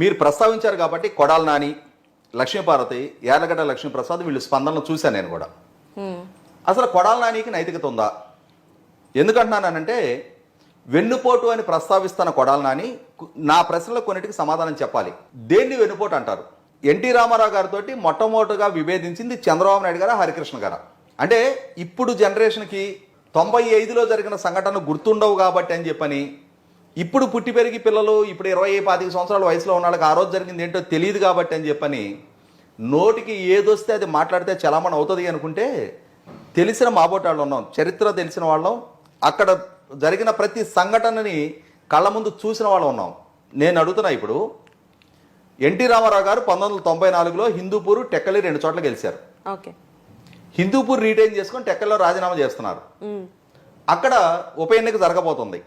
మీరు ప్రస్తావించారు కాబట్టి కొడాల నాని లక్ష్మీపార్వతి యార్లగడ్డ లక్ష్మీప్రసాద్ వీళ్ళు స్పందనలు చూశాను నేను కూడా. అసలు కొడాల నానికి నైతికత ఉందా? ఎందుకంటున్నానంటే వెన్నుపోటు అని ప్రస్తావిస్తున్న కొడాల నాని నా ప్రశ్నలకు కొన్నిటికి సమాధానం చెప్పాలి. దేన్ని వెన్నుపోటు అంటారు? ఎన్టీ రామారావు గారితో మొట్టమొదటిగా విభేదించింది చంద్రబాబు నాయుడు గారా హరికృష్ణ గారా? అంటే ఇప్పుడు జనరేషన్కి తొంభై ఐదులో జరిగిన సంఘటన గుర్తుండవు కాబట్టి అని చెప్పని ఇప్పుడు పుట్టి పెరిగి పిల్లలు ఇప్పుడు ఇరవై పాతిక సంవత్సరాల వయసులో ఉన్న వాళ్ళకి ఆ రోజు జరిగింది ఏంటో తెలియదు కాబట్టి అని చెప్పని నోటికి ఏదొస్తే అది మాట్లాడితే చలామణి అవుతుంది అనుకుంటే తెలిసిన మాబోటాళ్ళు ఉన్నాం. చరిత్ర తెలిసిన వాళ్ళం. అక్కడ జరిగిన ప్రతి సంఘటనని కళ్ళ ముందు చూసిన వాళ్ళం ఉన్నాం. నేను అడుగుతున్నా ఇప్పుడు ఎన్టీ రామారావు గారు పంతొమ్మిది వందల తొంభై నాలుగులో హిందూపూర్ టెక్కలి రెండు చోట్ల గెలిచారు. ఓకే. హిందూపూర్ రీటైన్ చేసుకొని టెక్కల్లో రాజీనామా చేస్తున్నారు. అక్కడ ఉప ఎన్నిక జరగబోతుంది.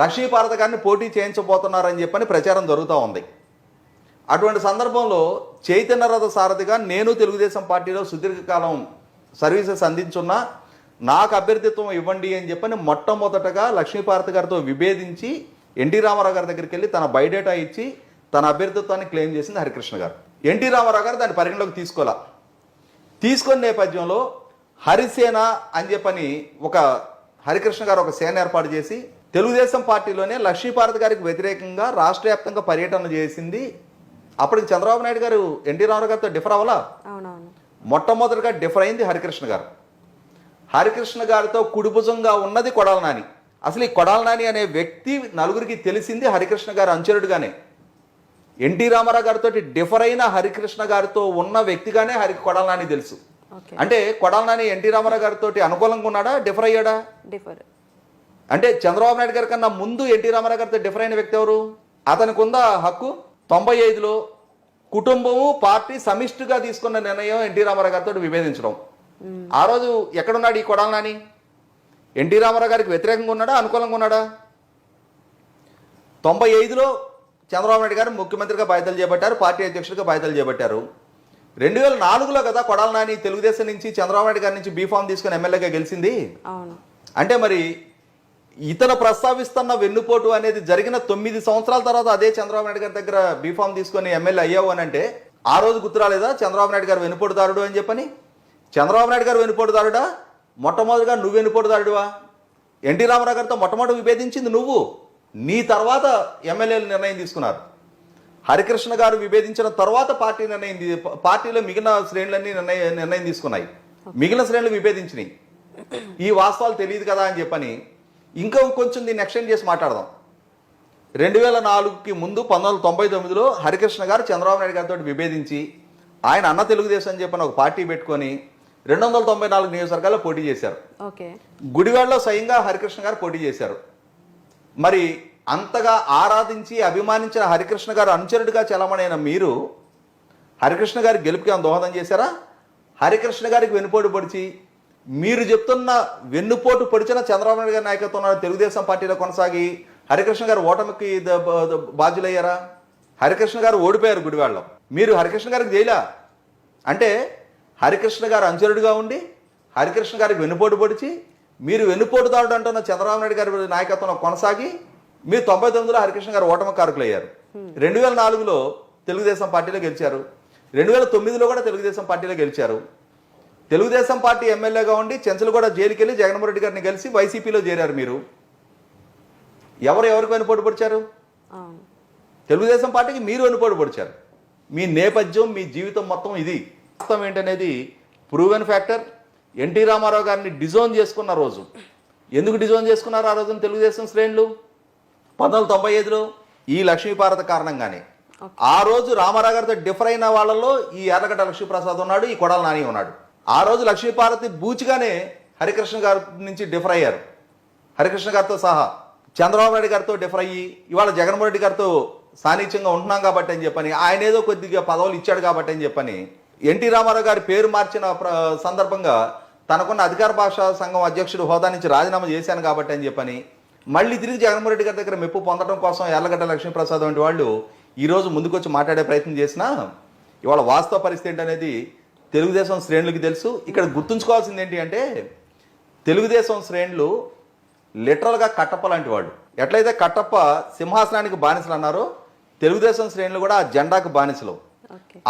లక్ష్మీపార్వతి గారిని పోటీ చేయించబోతున్నారని చెప్పని ప్రచారం జరుగుతూ ఉంది. అటువంటి సందర్భంలో చైతన్యరథ సారథిగా నేను తెలుగుదేశం పార్టీలో సుదీర్ఘకాలం సర్వీసెస్ అందించున్నా నాకు అభ్యర్థిత్వం ఇవ్వండి అని చెప్పని మొట్టమొదటగా లక్ష్మీపార్వతి గారితో విభేదించి ఎన్టీ రామారావు గారి దగ్గరికి వెళ్ళి తన బయోడేటా ఇచ్చి తన అభ్యర్థిత్వాన్ని క్లెయిమ్ చేసింది హరికృష్ణ గారు. ఎన్టీ రామారావు గారు దాన్ని పరిగణలోకి తీసుకోలే. తీసుకున్న నేపథ్యంలో హరిసేన అని చెప్పని ఒక హరికృష్ణ గారు ఒక సేన ఏర్పాటు చేసి తెలుగుదేశం పార్టీలోనే లక్ష్మీపార్వతి గారికి వ్యతిరేకంగా రాష్ట్ర వ్యాప్తంగా పర్యటన చేసింది. అప్పటికి చంద్రబాబు నాయుడు గారు ఎన్టీ రామారావు గారితో డిఫర్ అవ్వాలా? మొట్టమొదటిగా డిఫర్ అయింది హరికృష్ణ గారు. హరికృష్ణ గారితో కుడిభుజంగా ఉన్నది కొడాల నాని. అసలు ఈ కొడాల నాని అనే వ్యక్తి నలుగురికి తెలిసింది హరికృష్ణ గారు అంచరుడుగానే ఎన్టీ రామారావు గారితో డిఫర్ అయిన హరికృష్ణ గారితో ఉన్న వ్యక్తిగానే హరి కొడాల నాని తెలుసు. అంటే కొడాల నాని ఎన్టీ రామారావు గారితో అనుకూలంగా ఉన్నాడా? డిఫర్ అయ్యాడా? డిఫర్ అంటే చంద్రబాబు నాయుడు గారి కన్నా ముందు ఎన్టీ రామారావు గారితో డిఫర్ అయిన వ్యక్తి ఎవరు? అతనికి ఉందా హక్కు? తొంభై ఐదులో కుటుంబము పార్టీ సమిష్టిగా తీసుకున్న నిర్ణయం ఎన్టీ రామారావు గారితో విభేదించడం. ఆ రోజు ఎక్కడున్నాడు ఈ కొడాల నాని? ఎన్టీ రామారావు గారికి వ్యతిరేకంగా ఉన్నాడా? అనుకూలంగా ఉన్నాడా? తొంభై ఐదులో చంద్రబాబు నాయుడు గారు ముఖ్యమంత్రిగా బాధ్యతలు చేపట్టారు పార్టీ అధ్యక్షుడిగా బాధ్యతలు చేపట్టారు. రెండు వేల నాలుగులో కదా కొడాల నాని తెలుగుదేశం నుంచి చంద్రబాబు నాయుడు గారి నుంచి బీఫామ్ తీసుకుని ఎమ్మెల్యేగా గెలిచింది? అంటే మరి ఇతను ప్రస్తావిస్తున్న వెన్నుపోటు అనేది జరిగిన తొమ్మిది సంవత్సరాల తర్వాత అదే చంద్రబాబు నాయుడు గారి దగ్గర బీఫామ్ తీసుకొని ఎమ్మెల్యే అయ్యావు అని అంటే ఆ రోజు గుర్తురాలేదా చంద్రబాబు నాయుడు గారు వెనుపోటుదారుడు అని చెప్పని? చంద్రబాబు నాయుడు గారు వెనుపోటుదారుడా మొట్టమొదటిగా నువ్వు వెనుపోటుదారుడువా ఎన్టీ రామారావు గారితో మొట్టమొదటి విభేదించింది నువ్వు. నీ తర్వాత ఎమ్మెల్యేలు నిర్ణయం తీసుకున్నారు. హరికృష్ణ గారు విభేదించిన తర్వాత పార్టీ నిర్ణయం పార్టీలో మిగిలిన శ్రేణులన్నీ నిర్ణయం నిర్ణయం తీసుకున్నాయి. మిగిలిన శ్రేణులు విభేదించినాయి. ఈ వాస్తవాలు తెలియదు కదా అని చెప్పని ఇంకా కొంచెం దీన్ని ఎక్స్టెండ్ చేసి మాట్లాడదాం. రెండు వేల నాలుగుకి ముందు పంతొమ్మిది వందల తొంభై తొమ్మిదిలో హరికృష్ణ గారు చంద్రబాబు నాయుడు గారితో విభేదించి ఆయన అన్న తెలుగుదేశం అని చెప్పని ఒక పార్టీ పెట్టుకొని రెండు వందల తొంభై నాలుగు నియోజకవర్గాల్లో పోటీ చేశారు. గుడివాడలో స్వయంగా హరికృష్ణ గారు పోటీ చేశారు. మరి అంతగా ఆరాధించి అభిమానించిన హరికృష్ణ గారు అనుచరుడిగా చలమణైన మీరు హరికృష్ణ గారి గెలుపుకి దోహదం చేశారా? హరికృష్ణ గారికి వెన్నుపోటు పొడిచి మీరు చెప్తున్న వెన్నుపోటు పొడిచిన చంద్రబాబు నాయుడు గారి నాయకత్వంలో తెలుగుదేశం పార్టీలో కొనసాగి హరికృష్ణ గారు ఓటమికి బాధ్యులయ్యారా? హరికృష్ణ గారు ఓడిపోయారు గుడివాడలో మీరు హరికృష్ణ గారికి జైలా? అంటే హరికృష్ణ గారు అనుచరుడిగా ఉండి హరికృష్ణ గారికి వెన్నుపోటు పొడిచి మీరు వెన్నుపోటుదారుడు అంటున్న చంద్రబాబు నాయుడు గారి నాయకత్వంలో కొనసాగి మీరు తొంభై తొమ్మిదిలో హరికృష్ణ గారు ఓటమి కారకులయ్యారు. రెండు వేల నాలుగులో తెలుగుదేశం పార్టీలో గెలిచారు. రెండు వేల తొమ్మిదిలో కూడా తెలుగుదేశం పార్టీలో గెలిచారు. తెలుగుదేశం పార్టీ ఎమ్మెల్యేగా ఉండి చెంచలగూడ జైలుకి వెళ్ళి జగన్మోహన్ రెడ్డి గారిని కలిసి వైసీపీలో చేరారు మీరు. ఎవరు ఎవరికి వెనుపోటు పొడిచారు తెలుగుదేశం పార్టీకి మీరు వెనుపోటు పొడిచారు మీ నేపథ్యం మీ జీవితం మొత్తం ఇది. వాస్తవం ఏంటనేది ప్రూవెన్ ఫ్యాక్టర్ ఎన్టీ రామారావు గారిని డిజోన్ చేసుకున్న రోజు. ఎందుకు డిజోన్ చేసుకున్నారు ఆ రోజున తెలుగుదేశం శ్రేణులు? పంతొమ్మిది వందల తొంభై ఐదులో ఈ లక్ష్మీపార్వత కారణంగానే. ఆ రోజు రామారావు గారితో డిఫర్ అయిన వాళ్ళలో ఈ ఎర్రగడ్డ లక్ష్మీప్రసాద్ ఉన్నాడు ఈ కొడాల నాని ఉన్నాడు. ఆ రోజు లక్ష్మీపార్వతి బూచిగానే హరికృష్ణ గారి నుంచి డిఫర్ అయ్యారు. హరికృష్ణ గారితో సహా చంద్రబాబు నాయుడు గారితో డిఫర్ అయ్యి ఇవాళ జగన్మోహన్ రెడ్డి గారితో సాన్నిధ్యంగా ఉంటున్నాం కాబట్టి అని చెప్పని ఆయన ఏదో కొద్దిగా పదవులు ఇచ్చాడు కాబట్టి అని చెప్పని ఎన్టీ రామారావు గారి పేరు మార్చిన సందర్భంగా తనకున్న అధికార భాషా సంఘం అధ్యక్షుడు హోదా నుంచి రాజీనామా చేశాను కాబట్టి అని చెప్పని మళ్ళీ తిరిగి జగన్మోహన్ రెడ్డి గారి దగ్గర మెప్పు పొందడం కోసం ఎర్లగడ్డ లక్ష్మీప్రసాద్ వంటి వాళ్ళు ఈరోజు ముందుకొచ్చి మాట్లాడే ప్రయత్నం చేసినా ఇవాళ వాస్తవ పరిస్థితి ఏంటనేది తెలుగుదేశం శ్రేణులకి తెలుసు. ఇక్కడ గుర్తుంచుకోవాల్సింది ఏంటి అంటే తెలుగుదేశం శ్రేణులు లిటరల్గా కట్టప్ప లాంటి వాడు ఎట్లయితే కట్టప్ప సింహాసనానికి బానిసలు అన్నారో తెలుగుదేశం శ్రేణులు కూడా ఆ జెండాకు బానిసలు.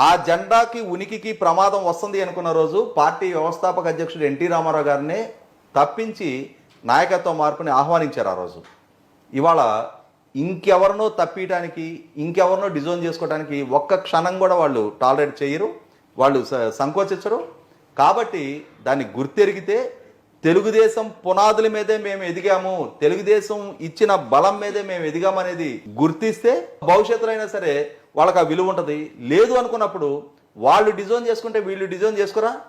ఆ జెండాకి ఉనికికి ప్రమాదం వస్తుంది అనుకున్న రోజు పార్టీ వ్యవస్థాపక అధ్యక్షుడు ఎన్టీ రామారావు గారిని తప్పించి నాయకత్వ మార్పుని ఆహ్వానించారు ఆ రోజు. ఇవాళ ఇంకెవరినో తప్పియటానికి ఇంకెవరినో డిజోన్ చేసుకోవడానికి ఒక్క క్షణం కూడా వాళ్ళు టాలరేట్ చేయరు. వాళ్ళు స- సంకోచించరు. కాబట్టి దాన్ని గుర్తెరిగితే తెలుగుదేశం పునాదుల మీదే మేము ఎదిగాము తెలుగుదేశం ఇచ్చిన బలం మీదే మేము ఎదిగామనేది గుర్తిస్తే భవిష్యత్తులో అయినా సరే వాళ్ళకి ఆ విలువ ఉంటుంది. లేదు అనుకున్నప్పుడు వాళ్ళు డిజైన్ చేసుకుంటే వీళ్ళు డిజైన్ చేసుకురా?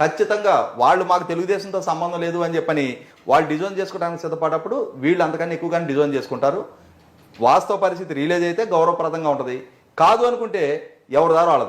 ఖచ్చితంగా వాళ్ళు మాకు తెలుగుదేశంతో సంబంధం లేదు అని చెప్పని వాళ్ళు డిజైన్ చేసుకోవడానికి సిద్ధపడప్పుడు వీళ్ళు అంతకన్నా ఎక్కువగానే డిజైన్ చేసుకుంటారు. వాస్తవ పరిస్థితి రిలీజ్ అయితే గౌరవప్రదంగా ఉంటుంది. కాదు అనుకుంటే ఎవరిదారు వాళ్ళది.